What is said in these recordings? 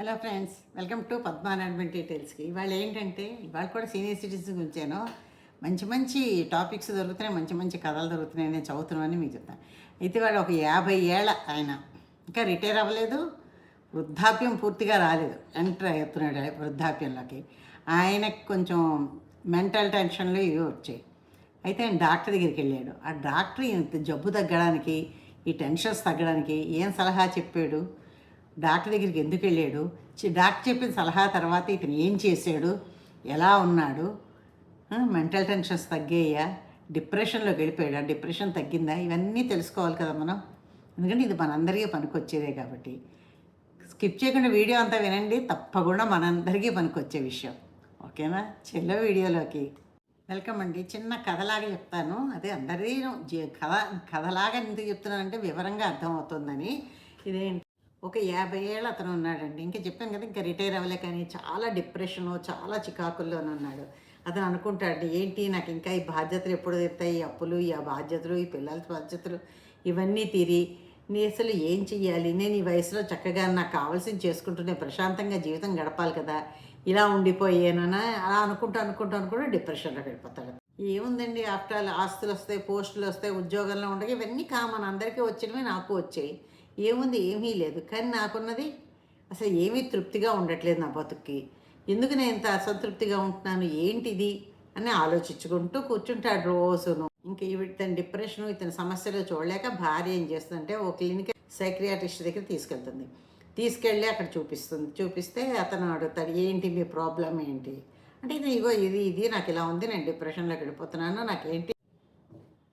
Hello friends welcome to పద్మానాడ్మెంట్ డీటెయిల్స్కి ఇవాళ ఏంటంటే ఇవాళ కూడా సీనియర్ సిటిజన్స్ గురించాను మంచి మంచి టాపిక్స్ దొరుకుతున్నాయి మంచి మంచి కథలు దొరుకుతున్నాయి నేను చదువుతున్నానని మీకు చెప్తాను. అయితే వాడు ఒక యాభై ఏళ్ళ ఆయన ఇంకా రిటైర్ అవ్వలేదు వృద్ధాప్యం పూర్తిగా రాలేదు. ఎంటర్ అవుతున్నాడు వృద్ధాప్యంలోకి. ఆయనకు కొంచెం మెంటల్ టెన్షన్లు ఇవి వచ్చాయి. అయితే ఆయన డాక్టర్ దగ్గరికి వెళ్ళాడు. ఆ డాక్టర్ ఇంత జబ్బు తగ్గడానికి ఈ టెన్షన్స్ తగ్గడానికి ఏం సలహా చెప్పాడు? డాక్టర్ దగ్గరికి ఎందుకు వెళ్ళాడు? డాక్టర్ చెప్పిన సలహా తర్వాత ఇతను ఏం చేశాడు? ఎలా ఉన్నాడు? మెంటల్ టెన్షన్స్ తగ్గాయా? డిప్రెషన్లోకి వెళ్ళిపోయాడా? ఆ డిప్రెషన్ తగ్గిందా? ఇవన్నీ తెలుసుకోవాలి కదా మనం. ఎందుకంటే ఇది మనందరికీ పనికొచ్చేదే కాబట్టి. స్కిప్ చేయకుండా వీడియో అంతా వినండి. తప్పకుండా మనందరికీ పనికొచ్చే విషయం. ఓకేనా? చెల్లో వీడియోలోకి. వెల్కమ్ అండి. చిన్న కథలాగా చెప్తాను. అదే అందరి జీ- కథ కథలాగా ఎందుకు చెప్తున్నానంటే వివరంగా అర్థమవుతుందని. ఇదేంటి? ఒక యాభై ఏళ్ళు అతను ఉన్నాడండి. ఇంకా చెప్పాను కదా ఇంకా రిటైర్ అవ్వలే కానీ చాలా డిప్రెషను చాలా చికాకుల్లోనే ఉన్నాడు. అతను అనుకుంటాడు ఏంటి నాకు ఇంకా ఈ బాధ్యతలు ఎప్పుడు తీరుతాయి? ఈ అప్పులు ఈ బాధ్యతలు ఈ పిల్లల బాధ్యతలు ఇవన్నీ తీరి నీ అసలు ఏం చెయ్యాలి? నేను ఈ వయసులో చక్కగా నాకు కావాల్సింది చేసుకుంటూ ప్రశాంతంగా జీవితం గడపాలి కదా. ఇలా ఉండిపోయానని అలా అనుకుంటూ అనుకుంటూ అనుకుంటూ డిప్రెషన్లోకి వెళ్ళిపోతాడు. ఏముందండి? ఆఫ్టర్ ఆస్తులు వస్తాయి పోస్టులు వస్తాయి ఉద్యోగంలో ఉండగా ఇవన్నీ కామన్. అందరికీ వచ్చినవి నాకు వచ్చాయి. ఏముంది? ఏమీ లేదు. కానీ నాకున్నది అసలు ఏమీ తృప్తిగా ఉండట్లేదు నా బతుక్కి. ఎందుకు నేను ఇంత అసంతృప్తిగా ఉంటున్నాను? ఏంటిది? అని ఆలోచించుకుంటూ కూర్చుంటాడు రోజును. ఇంక ఇతని డిప్రెషన్ ఇతని సమస్యలు చూడలేక భార్య ఏం చేస్తుందంటే ఓ క్లినిక్ సైక్రియాటిస్ట్ దగ్గర తీసుకెళ్తుంది. తీసుకెళ్ళి అక్కడ చూపిస్తుంది. చూపిస్తే అతను అడుగుతాడు ఏంటి మీ ప్రాబ్లం ఏంటి? అంటే ఇది ఇగో ఇది ఇది నాకు ఇలా ఉంది నేను డిప్రెషన్లోకి వెళ్ళిపోతున్నాను నాకేంటి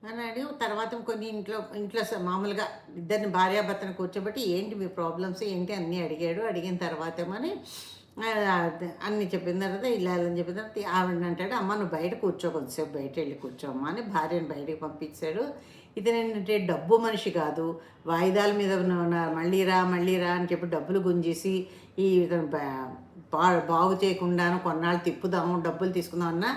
అని అడిగి తర్వాత కొన్ని ఇంట్లో ఇంట్లో మామూలుగా ఇద్దరిని భార్యాభర్తను కూర్చోబెట్టి ఏంటి మీ ప్రాబ్లమ్స్ ఏంటి అన్నీ అడిగాడు. అడిగిన తర్వాత ఏమని అన్ని చెప్పిన తర్వాత ఇలా అని చెప్పిన తర్వాత ఆవిడ అంటాడు అమ్మ నువ్వు బయట కూర్చో కొద్దిసేపు బయట వెళ్ళి కూర్చోమ్మా అని భార్యను బయటకు పంపించాడు. ఇతను ఏంటంటే డబ్బు మనిషి కాదు. వాయిదాల మీద మళ్ళీ రా మళ్ళీ రా అని చెప్పి డబ్బులు గుంజేసి ఈ ఇతను బా- బాగు చేయకుండాను కొన్నాళ్ళు తిప్పుదాము డబ్బులు తీసుకుందాం అన్న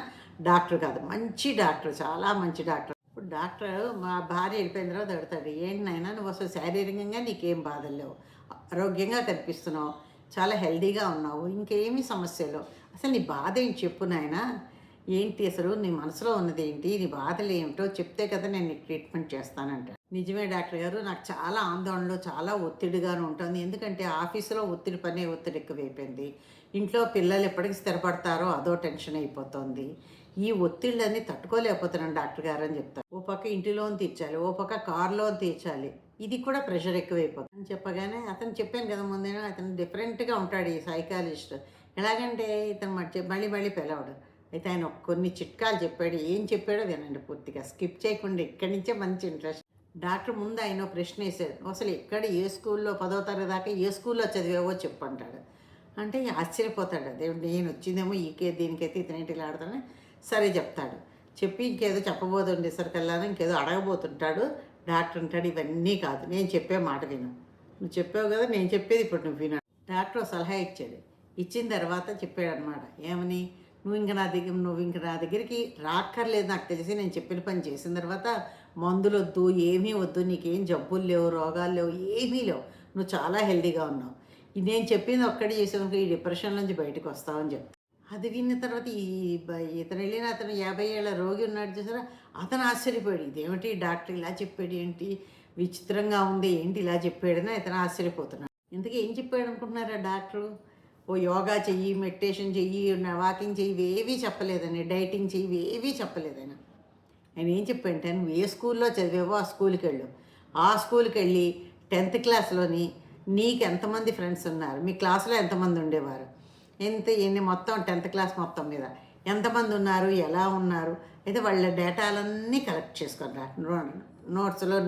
డాక్టర్ కాదు. మంచి డాక్టర్ చాలా మంచి డాక్టర్. ఇప్పుడు డాక్టర్ మా భార్య వెళ్ళిపోయిన తర్వాత అడుగుతాడు ఏంటి నాయన నువ్వు అసలు శారీరకంగా నీకేం బాధలు లేవు? ఆరోగ్యంగా కనిపిస్తున్నావు చాలా హెల్దీగా ఉన్నావు ఇంకేమీ సమస్యలు అసలు నీ బాధ ఏంటి చెప్పు నాయనా. ఏంటి అసలు నీ మనసులో ఉన్నది ఏంటి? నీ బాధలు ఏమిటో చెప్తే కదా నేను నీకు ట్రీట్మెంట్ చేస్తానంట నిజమే డాక్టర్ గారు నాకు చాలా ఆందోళనలో చాలా ఒత్తిడిగాను ఉంటుంది. ఎందుకంటే ఆఫీసులో ఒత్తిడి పనే ఒత్తిడి ఎక్కువైపోయింది. ఇంట్లో పిల్లలు ఎప్పటికి స్థిరపడతారో అదో టెన్షన్ అయిపోతుంది. ఈ ఒత్తిళ్ళని తట్టుకోలేకపోతున్నాను డాక్టర్ గారు అని చెప్తారు. ఓ పక్క ఇంటి లోన్ తీర్చాలి ఓ పక్క కార్ లోన్ తీర్చాలి. ఇది కూడా ప్రెషర్ ఎక్కువైపోతుంది. అని చెప్పగానే అతను చెప్పాను కదా ముందే అతను డిఫరెంట్గా ఉంటాడు ఈ సైకాలజిస్ట్ ఎలాగంటే ఇతను మధ్య మళ్ళీ మళ్ళీ పిలవడు. అయితే ఆయన ఒక కొన్ని చిట్కాలు చెప్పాడు. ఏం చెప్పాడో వినండి పూర్తిగా. స్కిప్ చేయకుండా ఇక్కడి నుంచే మంచి ఇంట్రెస్ట్. డాక్టర్ ముందు ఆయన ఒక ప్రశ్న వేసాడు అసలు ఎక్కడ ఏ స్కూల్లో పదో తరగతి దాకా ఏ స్కూల్లో చదివావో చెప్పంటాడు అంటే ఆశ్చర్యపోతాడు. అదే నేను వచ్చిందేమో ఈకే దీనికైతే ఇతనేంటి ఇలా ఆడతానని సరే చెప్తాడు. చెప్పి ఇంకేదో చెప్పబోతుండే సరికల్లాను ఇంకేదో అడగబోతుంటాడు డాక్టర్ అంటాడు ఇవన్నీ కాదు నేను చెప్పే మాట విను. నువ్వు చెప్పావు కదా నేను చెప్పేది ఇప్పుడు నువ్వు విను. డాక్టర్ సలహా ఇచ్చాడు. ఇచ్చిన తర్వాత చెప్పాడు అనమాట ఏమని? నువ్వు ఇంక నా దగ్గర నువ్వు ఇంక నా దగ్గరికి రాక్కర్లేదు నాకు తెలిసి నేను చెప్పిన పని చేసిన తర్వాత మందులు వద్దు ఏమీ వద్దు నీకేం జబ్బులు లేవు రోగాలు లేవు ఏమీ లేవు. నువ్వు చాలా హెల్దీగా ఉన్నావు. నేను చెప్పింది ఒక్కటి చేసావు ఈ డిప్రెషన్ నుంచి బయటకు వస్తావని చెప్తాను అది విన్న తర్వాత ఈ ఇతను వెళ్ళిన అతను యాభై ఏళ్ళ రోగి ఉన్నాడు చూసారా? అతను ఆశ్చర్యపోయాడు. ఇదేమిటి? డాక్టర్ ఇలా చెప్పాడు ఏంటి? విచిత్రంగా ఉంది. ఏంటి ఇలా చెప్పాడని అతను ఆశ్చర్యపోతున్నాడు. ఇంతకీ ఏం చెప్పాడు అనుకుంటున్నారా డాక్టరు? ఓ యోగా చెయ్యి మెడిటేషన్ చెయ్యి వాకింగ్ చెయ్యి ఇవేవీ చెప్పలేదని డైటింగ్ చెయ్యి ఇవేవీ చెప్పలేదని. ఆయన ఏం చెప్పాడంటే నువ్వు ఏ స్కూల్లో చదివావో ఆ స్కూల్కి వెళ్ళు. ఆ స్కూల్కి వెళ్ళి టెన్త్ క్లాస్లోని నీకు ఎంతమంది ఫ్రెండ్స్ ఉన్నారు? మీ క్లాస్లో ఎంతమంది ఉండేవారు? ఎంత ఎన్ని మొత్తం టెన్త్ క్లాస్ మొత్తం మీద. ఎంతమంది ఉన్నారు? ఎలా ఉన్నారు? అయితే వాళ్ళ డేటాలన్నీ కలెక్ట్ చేసుకొని రా. నోట్స్లో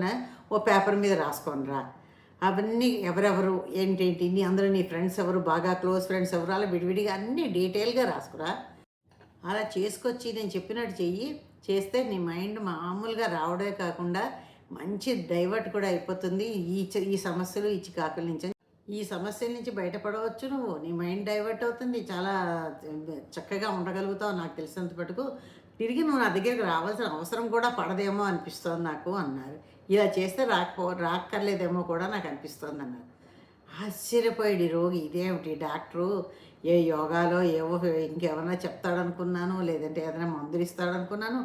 ఓ పేపర్ మీద రాసుకొని రా. అవన్నీ ఎవరెవరు? ఏంటేంటి? నీ అందరూ నీ ఫ్రెండ్స్ ఎవరు? బాగా క్లోజ్ ఫ్రెండ్స్ ఎవరు? అలా విడివిడిగా అన్నీ డీటెయిల్గా రాసుకురా. అలా చేసుకొచ్చి నేను చెప్పినట్టు చెయ్యి. చేస్తే నీ మైండ్ మామూలుగా రావడమే కాకుండా మంచి డైవర్ట్ కూడా అయిపోతుంది. ఈ ఈ సమస్యలు ఈ చికాకుల నుంచి ఈ సమస్య నుంచి బయటపడవచ్చు నువ్వు. నీ మైండ్ డైవర్ట్ అవుతుంది. చాలా చక్కగా ఉండగలుగుతావు నాకు తెలిసినంత మటుకు. తిరిగి నువ్వు నా దగ్గరికి రావాల్సిన అవసరం కూడా పడదేమో అనిపిస్తోంది నాకు అన్నారు. ఇలా చేస్తే రాకపో రాక్కర్లేదేమో కూడా నాకు అనిపిస్తోంది అన్నారు. ఆశ్చర్యపోయాడు ఈ రోగి. ఇదేమిటి? డాక్టరు ఏ యోగాలో ఏవో ఇంకేమన్నా చెప్తాడనుకున్నాను లేదంటే ఏదైనా మందులు ఇస్తాడనుకున్నాను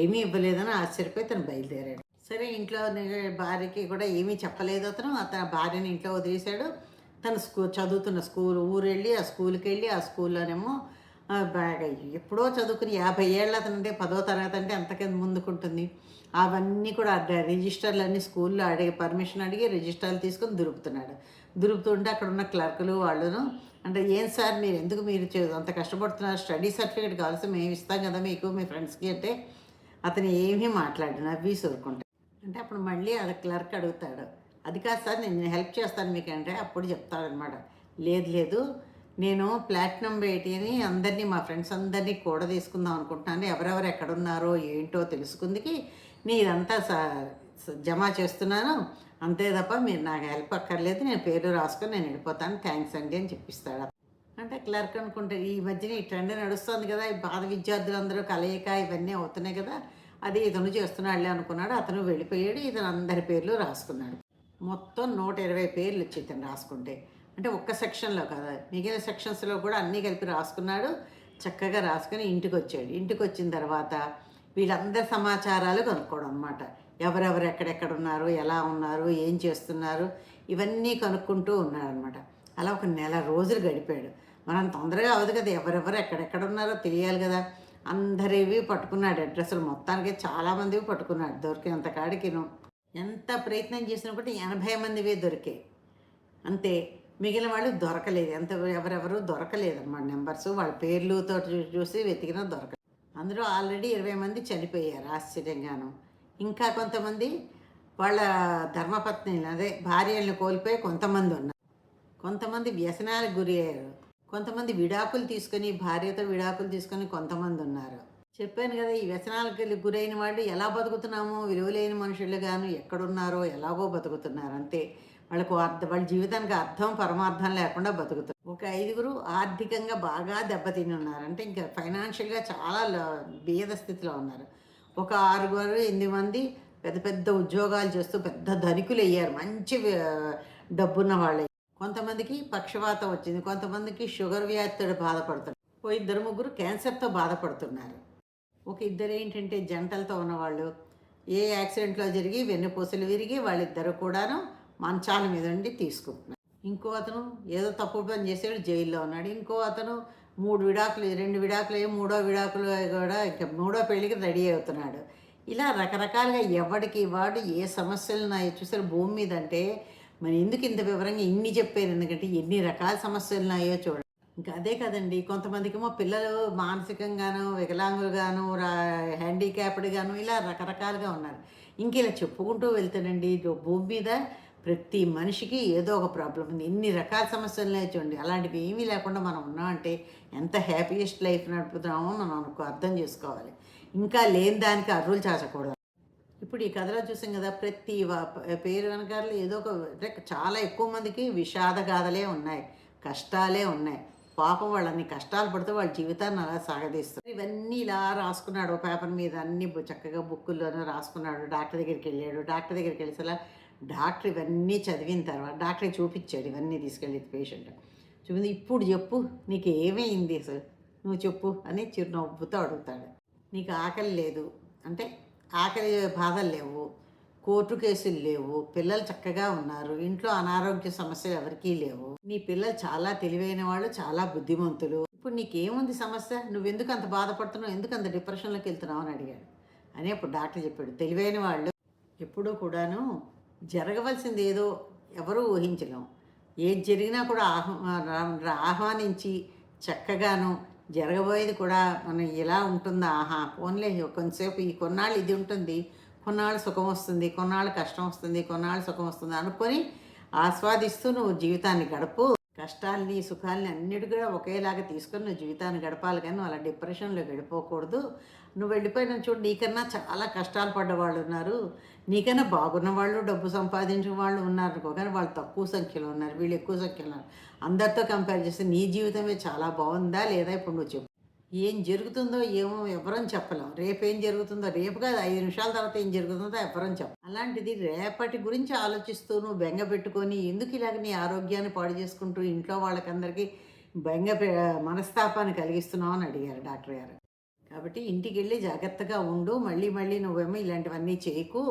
ఏమీ ఇవ్వలేదని ఆశ్చర్యపోయి తను బయలుదేరాడు. సరే ఇంట్లో భార్యకి కూడా ఏమీ చెప్పలేదు అతను. అతను భార్యని ఇంట్లో వదిలేశాడు. తను స్కూ చదువుతున్న స్కూల్ ఊరు వెళ్ళి ఆ స్కూల్కి వెళ్ళి ఆ స్కూల్లోనేమో బాగా ఎప్పుడో చదువుకుని యాభై ఏళ్ళ అతను అంటే పదో తరగతి అంటే అంతకంత ముందుకుంటుంది. అవన్నీ కూడా రిజిస్టర్లు అన్నీ స్కూల్లో అడిగి పర్మిషన్ అడిగి రిజిస్టర్లు తీసుకొని దురుపుతున్నాడు. దురుపుతుంటే అక్కడ ఉన్న క్లర్కులు వాళ్ళను అంటే ఏం సార్ మీరు ఎందుకు మీరు అంత కష్టపడుతున్నారు? స్టడీ సర్టిఫికేట్ కావాల్సి మేము ఇస్తాం కదా మీకు మీ ఫ్రెండ్స్కి అంటే అతను ఏమీ మాట్లాడు నవ్వి సూరుకుంటాడు. అంటే అప్పుడు మళ్ళీ అది క్లర్క్ అడుగుతాడు. అది కాదు సార్ నేను హెల్ప్ చేస్తాను మీకు అంటే అప్పుడు చెప్తాడనమాట. లేదు లేదు నేను ప్లాటినం బేటీని అందరినీ మా ఫ్రెండ్స్ అందరినీ కూడా తీసుకుందాం అనుకుంటున్నాను. ఎవరెవరు ఎక్కడున్నారో ఏంటో తెలుసుకుందికి. నేను ఇదంతా స- జమ చేస్తున్నాను. అంతే తప్ప మీరు నాకు హెల్ప్ అక్కర్లేదు. నేను పేరు రాసుకొని నేను వెళ్ళిపోతాను. థ్యాంక్స్ అండి అని చెప్పిస్తాడు. అంటే క్లర్క్ అనుకుంటే ఈ మధ్యన ఈ ట్రెండ్ నడుస్తుంది కదా. ఈ బాధ విద్యార్థులందరూ కలయిక ఇవన్నీ అవుతున్నాయి కదా. అది ఇతను చేస్తున్నాడులే అనుకున్నాడు అతను వెళ్ళిపోయాడు ఇతను అందరి పేర్లు రాసుకున్నాడు. మొత్తం నూట ఇరవై పేర్లు వచ్చి ఇతను రాసుకుంటే. అంటే ఒక్క సెక్షన్లో కదా మిగిలిన సెక్షన్స్లో కూడా అన్నీ కలిపి రాసుకున్నాడు చక్కగా రాసుకుని ఇంటికి వచ్చాడు ఇంటికి వచ్చిన తర్వాత వీళ్ళందరి సమాచారాలు కనుక్కోవడం అనమాట ఎవరెవరు ఎక్కడెక్కడ ఉన్నారు ఎలా ఉన్నారు ఏం చేస్తున్నారు ఇవన్నీ కనుక్కుంటూ ఉన్నాడనమాట అలా ఒక నెల రోజులు గడిపాడు. మనం తొందరగా అవదు కదా ఎవరెవరు ఎక్కడెక్కడ ఉన్నారో తెలియాలి కదా. అందరివి పట్టుకున్నాడు అడ్రస్లు. మొత్తానికి చాలామందివి పట్టుకున్నాడు దొరికినంత కాడికిను. ఎంత ప్రయత్నం చేసినా కూడా ఎనభై మందివే దొరికాయి అంతే మిగిలిన వాళ్ళు దొరకలేదు. ఎంత ఎవరెవరు దొరకలేదు అన్నమాట నెంబర్స్. వాళ్ళ పేర్లుతో చూ- చూసి వెతికినా దొరకలేదు. అందులో ఆల్రెడీ ఇరవై మంది చనిపోయారు ఆశ్చర్యంగాను. ఇంకా కొంతమంది వాళ్ళ ధర్మపత్ని అదే భార్యలను కోల్పోయి కొంతమంది ఉన్నారు. కొంతమంది వ్యసనాలకు గురి అయ్యారు కొంతమంది విడాకులు తీసుకొని భార్యతో విడాకులు తీసుకొని కొంతమంది ఉన్నారు. చెప్పాను కదా ఈ వ్యసనాలకు గురైన వాళ్ళు ఎలా బతుకుతున్నామో విలువలేని మనుషులు గాను ఎక్కడున్నారో ఎలాగో బతుకుతున్నారు అంతే. వాళ్ళకు అర్థం వాళ్ళ జీవితానికి అర్థం పరమార్థం లేకుండా బతుకుతారు ఒక ఐదుగురు ఆర్థికంగా బాగా దెబ్బతిని ఉన్నారు. అంటే ఇంకా ఫైనాన్షియల్గా చాలా బీద స్థితిలో ఉన్నారు. ఒక ఆరుగురు ఎనిమిది మంది పెద్ద పెద్ద ఉద్యోగాలు చేస్తూ పెద్ద ధనికులు అయ్యారు మంచి డబ్బున్న వాళ్ళు. కొంతమందికి పక్షవాతం వచ్చింది కొంతమందికి షుగర్ వ్యాధితో బాధపడుతున్నారు. ఓ ఇద్దరు ముగ్గురు క్యాన్సర్తో బాధపడుతున్నారు. ఒక ఇద్దరు ఏంటంటే జంటలతో ఉన్నవాళ్ళు ఏ యాక్సిడెంట్లో జరిగి వెన్నుపూసలు విరిగి వాళ్ళిద్దరు కూడాను మంచాల మీద ఉండి తీసుకుంటున్నారు. ఇంకో అతను ఏదో తప్పు పని చేసాడు జైల్లో ఉన్నాడు. ఇంకో అతను మూడు విడాకులు రెండు విడాకులు అయ్యి మూడో విడాకులు కూడా ఇంకా మూడో పెళ్ళికి రెడీ అవుతున్నాడు. ఇలా రకరకాలుగా ఎవడికి వాడు ఏ సమస్యలు ఉన్నాయో చూసారు భూమి మీద అంటే మరి ఎందుకు ఇంత వివరంగా ఇన్ని చెప్పారు? ఎందుకంటే ఎన్ని రకాల సమస్యలు ఉన్నాయో చూడండి. ఇంకా అదే కదండి కొంతమందికేమో పిల్లలు మానసికంగాను వికలాంగులుగాను రా హ్యాండిక్యాప్డ్గాను ఇలా రకరకాలుగా ఉన్నారు. ఇంక ఇలా చెప్పుకుంటూ వెళ్తానండి భూమి మీద ప్రతి మనిషికి ఏదో ఒక ప్రాబ్లం ఉంది. ఎన్ని రకాల సమస్యలు చూడండి. అలాంటివి ఏమీ లేకుండా మనం ఉన్నామంటే ఎంత హ్యాపీయెస్ట్ లైఫ్ నడుపుతున్నామో మనం అనుకో అర్థం చేసుకోవాలి. ఇంకా లేని దానికి అర్రులు చాచకూడదు. ఇప్పుడు ఈ కథలో చూసాం కదా ప్రతి పేరు వెనకాల ఏదో ఒక అంటే చాలా ఎక్కువ మందికి విషాద గాథలే ఉన్నాయి కష్టాలే ఉన్నాయి. పాపం వాళ్ళని కష్టాలు పడితే వాళ్ళ జీవితాన్ని అలా సాగదీస్తారు. ఇవన్నీ ఇలా రాసుకున్నాడు పేపర్ మీద అన్ని చక్కగా బుక్కుల్లోనూ రాసుకున్నాడు. డాక్టర్ దగ్గరికి వెళ్ళాడు. డాక్టర్ దగ్గరికి వెళ్ళేసలా డాక్టర్ ఇవన్నీ చదివిన తర్వాత డాక్టర్ చూపించాడు ఇవన్నీ తీసుకెళ్ళి పేషెంట్. చూపింది ఇప్పుడు చెప్పు నీకు ఏమైంది అసలు? నువ్వు చెప్పు అని చిరునవ్వుతో అడుగుతాడు. నీకు ఆకలి లేదు అంటే ఆకలి బాధలు లేవు కోర్టు కేసులు లేవు పిల్లలు చక్కగా ఉన్నారు ఇంట్లో అనారోగ్య సమస్యలు ఎవరికీ లేవు. నీ పిల్లలు చాలా తెలివైన వాళ్ళు చాలా బుద్ధిమంతులు. ఇప్పుడు నీకేముంది సమస్య? నువ్వెందుకు అంత బాధపడుతున్నావు? ఎందుకు అంత డిప్రెషన్లోకి వెళ్తున్నావు అని అడిగాడు. అని అప్పుడు డాక్టర్ చెప్పాడు. తెలివైన వాళ్ళు ఎప్పుడూ కూడాను జరగవలసింది ఏదో ఎవరూ ఊహించలేం. ఏది జరిగినా కూడా ఆహ్వా ఆహ్వానించి చక్కగాను జరగబోయేది కూడా మనం ఇలా ఉంటుందా? ఆహా ఓన్లీ కొంతసేపు ఈ కొన్నాళ్ళు ఇది ఉంటుంది. కొన్నాళ్ళు సుఖం వస్తుంది కొన్నాళ్ళు కష్టం వస్తుంది కొన్నాళ్ళు సుఖం వస్తుంది అనుకొని ఆస్వాదిస్తూ నువ్వు జీవితాన్ని గడుపు. కష్టాల్ని సుఖాల్ని అన్నిటి కూడా ఒకేలాగా తీసుకొని నువ్వు జీవితాన్ని గడపాలి కానీ నువ్వు అలా డిప్రెషన్లో వెళ్ళిపోకూడదు. నువ్వు వెళ్ళిపోయిన చూడు నీకన్నా చాలా కష్టాలు పడ్డ వాళ్ళు ఉన్నారు. నీకన్నా బాగున్న వాళ్ళు డబ్బు సంపాదించిన వాళ్ళు ఉన్నారు అనుకో కానీ వాళ్ళు తక్కువ సంఖ్యలో ఉన్నారు వీళ్ళు ఎక్కువ సంఖ్యలో ఉన్నారు. అందరితో కంపేర్ చేస్తే నీ జీవితమే చాలా బాగుందా లేదా? ఇప్పుడు నువ్వు చెప్పు. ఏం జరుగుతుందో ఏమో ఎవరం చెప్పలేం. రేపు ఏం జరుగుతుందో రేపు కాదు ఐదు నిమిషాల తర్వాత ఏం జరుగుతుందో ఎవరం చెప్పం అలాంటిది రేపటి గురించి ఆలోచిస్తూ నువ్వు బెంగ పెట్టుకొని ఎందుకు ఇలాగ నీ ఆరోగ్యాన్ని పాడు చేసుకుంటూ ఇంట్లో వాళ్ళకందరికీ బెంగ పె- మనస్తాపాన్ని కలిగిస్తున్నావు అని అడిగారు డాక్టర్ గారు. కాబట్టి ఇంటికి వెళ్ళి జాగ్రత్తగా ఉండు మళ్ళీ మళ్ళీ నువ్వేమో ఇలాంటివన్నీ చేయకు.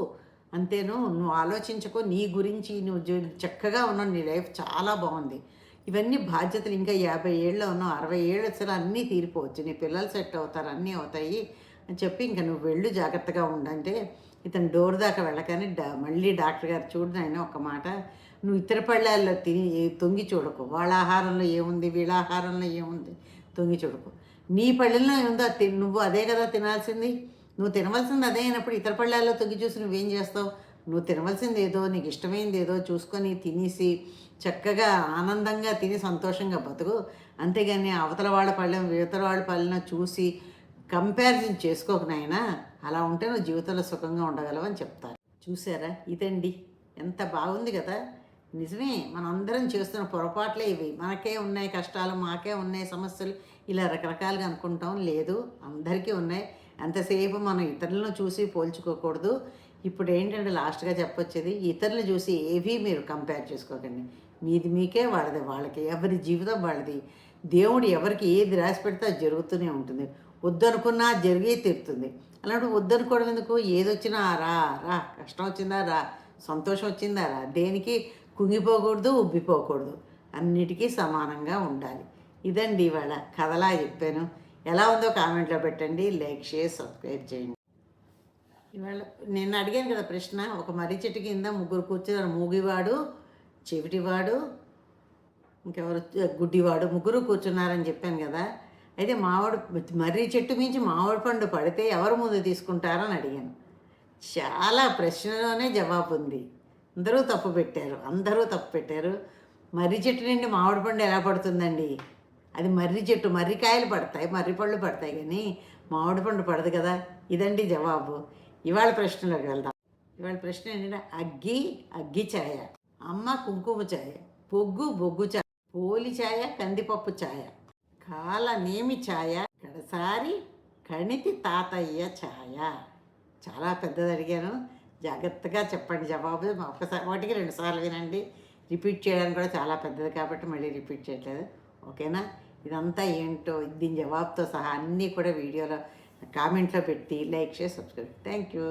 అంతేను నువ్వు ఆలోచించుకో నీ గురించి నువ్వు చక్కగా ఉన్నావు నీ లైఫ్ చాలా బాగుంది. ఇవన్నీ బాధ్యతలు ఇంకా యాభై ఏళ్ళు ఉన్నావు అరవై ఏళ్ళు వచ్చేలా అన్నీ తీరిపోవచ్చు. నీ పిల్లలు సెట్ అవుతారు అన్నీ అవుతాయి అని చెప్పి ఇంకా నువ్వు వెళ్ళు జాగ్రత్తగా ఉండంటే ఇతను డోర్ దాకా వెళ్ళకని డా మళ్ళీ డాక్టర్ గారు చూడు నాయన ఒక మాట. నువ్వు ఇతర పళ్ళాల్లో తిని తొంగి చూడకు. వాళ్ళ ఆహారంలో ఏముంది వీళ్ళ ఆహారంలో ఏముంది తొంగి చూడకు. నీ పళ్ళెల్లో ఏముందో తి నువ్వు అదే కదా తినాల్సింది. నువ్వు తినవలసింది అదే అయినప్పుడు ఇతర పళ్ళాల్లో తొంగి చూసి నువ్వేం చేస్తావు? నువ్వు తినవలసింది ఏదో నీకు ఇష్టమైంది ఏదో చూసుకొని తినేసి చక్కగా ఆనందంగా తిని సంతోషంగా బతుకు. అంతేగాని అవతల వాళ్ళ పళ్ళెం ఇతర వాళ్ళ పళ్ళెం చూసి కంపారిజన్ చేసుకోకు నాయనా. అలా ఉంటే నువ్వు జీవితంలో సుఖంగా ఉండగలవు అని చెప్తారు. చూసారా? ఇదండి. ఎంత బాగుంది కదా? నిజమే. మనందరం చేస్తున్న పొరపాట్లే ఇవి. మనకే ఉన్నాయి కష్టాలు మాకే ఉన్నాయి సమస్యలు. ఇలా రకరకాలుగా అనుకుంటాం. లేదు అందరికీ ఉన్నాయి. అంతసేపు మనం ఇతరులను చూసి పోల్చుకోకూడదు. ఇప్పుడు ఏంటంటే లాస్ట్గా చెప్పొచ్చేది ఇతరులు చూసి ఏవి మీరు కంపేర్ చేసుకోకండి. మీది మీకే వాళ్ళది వాళ్ళకి ఎవరి జీవితం వాళ్ళది. దేవుడు ఎవరికి ఏది రాసి పెడితే అది జరుగుతూనే ఉంటుంది. వద్దనుకున్నా జరిగే తీరుతుంది. అలాంటి వద్దనుకోవడం ఎందుకు? ఏది వచ్చినా రా రా కష్టం వచ్చిందా రా సంతోషం వచ్చిందా రా దేనికి? కుంగిపోకూడదు ఉబ్బిపోకూడదు. అన్నిటికీ సమానంగా ఉండాలి. ఇదండి ఇవాళ కథలా చెప్పాను. ఎలా ఉందో కామెంట్లో పెట్టండి. లైక్ షేర్ సబ్స్క్రైబ్ చేయండి. ఇవాళ నేను అడిగాను కదా ప్రశ్న ఒక మర్రి చెట్టు కింద ముగ్గురు కూర్చున్నారు. మూగివాడు చెవిటివాడు ఇంకెవరు గుడ్డివాడు ముగ్గురు కూర్చున్నారని చెప్పాను కదా. అయితే మామిడి మర్రి చెట్టు మించి మామిడి పండు పడితే ఎవరు ముందు తీసుకుంటారని అడిగాను. చాలా ప్రశ్నలోనే జవాబు ఉంది. అందరూ తప్పు పెట్టారు. అందరూ తప్పు పెట్టారు. మర్రి చెట్టు నుండి మామిడి పండు ఎలా పడుతుందండి? అది మర్రి చెట్టు మర్రికాయలు పడతాయి మర్రి పళ్ళు పడతాయి కానీ మామిడి పండు పడదు కదా. ఇదండి జవాబు. ఇవాళ ప్రశ్నలోకి వెళ్దాం. ఇవాళ ప్రశ్న ఏంటంటే అగ్గి అగ్గి ఛాయ అమ్మ కుంకుమ ఛాయ పొగ్గు బొగ్గు ఛాయ పోలి ఛాయ కందిపప్పు ఛాయ కాలనేమి ఛాయ కడసారి కణితి తాతయ్య ఛాయ చాలా పెద్దది అడిగాను. జాగ్రత్తగా చెప్పండి జవాబు. ఒకసారి ఒకటికి రెండు సార్లు వినండి. రిపీట్ చేయడానికి కూడా చాలా పెద్దది కాబట్టి మళ్ళీ రిపీట్ చేయట్లేదు. ఓకేనా? ఇదంతా ఏంటో దీని జవాబుతో సహా అన్నీ కూడా వీడియోలో కామెంట్లో పెట్టి లైక్ చేసి సబ్స్క్రైబ్ థ్యాంక్ యూ